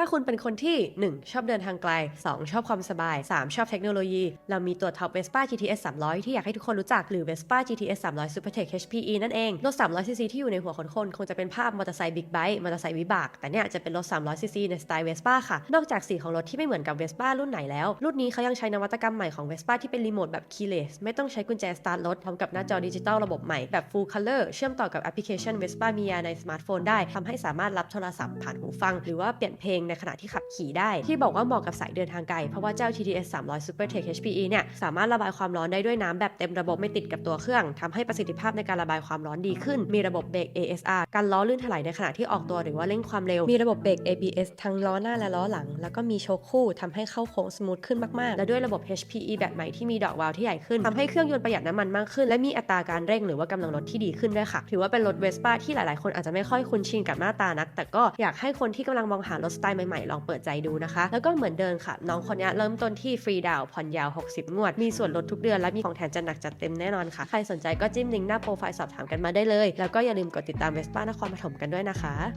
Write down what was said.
ถ้าคุณเป็นคนที่ 1. ชอบเดินทางไกล 2. ชอบความสบาย 3. ชอบเทคโนโลยี เรามีตัวท็อป Vespa GTS 300 ที่อยากให้ทุกคนรู้จักหรือ Vespa GTS 300 Supertech HPE นั่นเอง รถ 300cc ที่อยู่ในหัวคนคนคงจะเป็นภาพมอเตอร์ไซค์บิ๊กไบค์มอเตอร์ไซค์วิบาก แต่เนี่ยจะเป็นรถ 300cc ในสไตล์ Vespa ค่ะ นอกจากสีของรถที่ไม่เหมือนกับ Vespa รุ่นไหนแล้ว รุ่นนี้เขายังใช้นวัตกรรมใหม่ของ Vespa ที่เป็นรีโมทแบบ keyless ไม่ต้องใช้กุญแจสตาร์ทรถพร้อมกับหน้าจอดิจิตอลระบบใหม่แบบ full color เชื่อมต่อกับแอปพลิเคชัน Vespa Mia ในสมาร์ทโฟนได้ทำให้สามารถรับโทรศัพท์ผ่านหูฟัง หรือว่าเปลี่ยนเพลงในขณะที่ขับขี่ได้ ที่บอกว่าเหมาะกับสายเดินทางไกล เพราะว่าเจ้า TTS 300 Supertech HPE เนี่ยสามารถระบายความร้อนได้ด้วยน้ำแบบเต็มระบบไม่ติดกับตัวเครื่องทำให้ประสิทธิภาพในการระบายความร้อนดีขึ้น มีระบบเบรก ASR กันล้อลื่นถลายในขณะที่ออกตัวหรือว่าเร่งความเร็ว มีระบบเบรก ABS ทั้งล้อหน้าและล้อหลัง แล้วก็มีโชคคู่ทำให้เข้าโค้งสมูทขึ้นมากๆ และด้วยระบบ HPE แบบใหม่ที่มีดอกวาล์วที่ใหญ่ขึ้นทำให้เครื่องยนต์ประหยัดน้ำมันมากขึ้น และมีอัตราการเร่งหรือว่ากำลังรถที่ดีขึ้นด้วยค่ะถือว่าเป็นรถเวสป้าที่หลายๆ คนอาจจะไม่ค่อยคุ้นชินกับหน้าตานัก แต่ก็อยากให้คนที่กำลังมองหารถสไตล์ใหม่ๆ ลองเปิดใจดูนะคะ แล้วก็เหมือนเดิมค่ะ น้องคนนี้เริ่มต้นที่ฟรีดาวน์ผ่อนยาว 60 งวด มีส่วนลดทุกเดือนและมีของแถมจัดหนักจัดเต็มแน่นอนค่ะ ใครสนใจก็จิ้มลิงก์หน้าโปรไฟล์สอบถามกันมาได้เลย แล้วก็อย่าลืมกดติดตามเวสป้านครปฐมกันด้วยนะคะ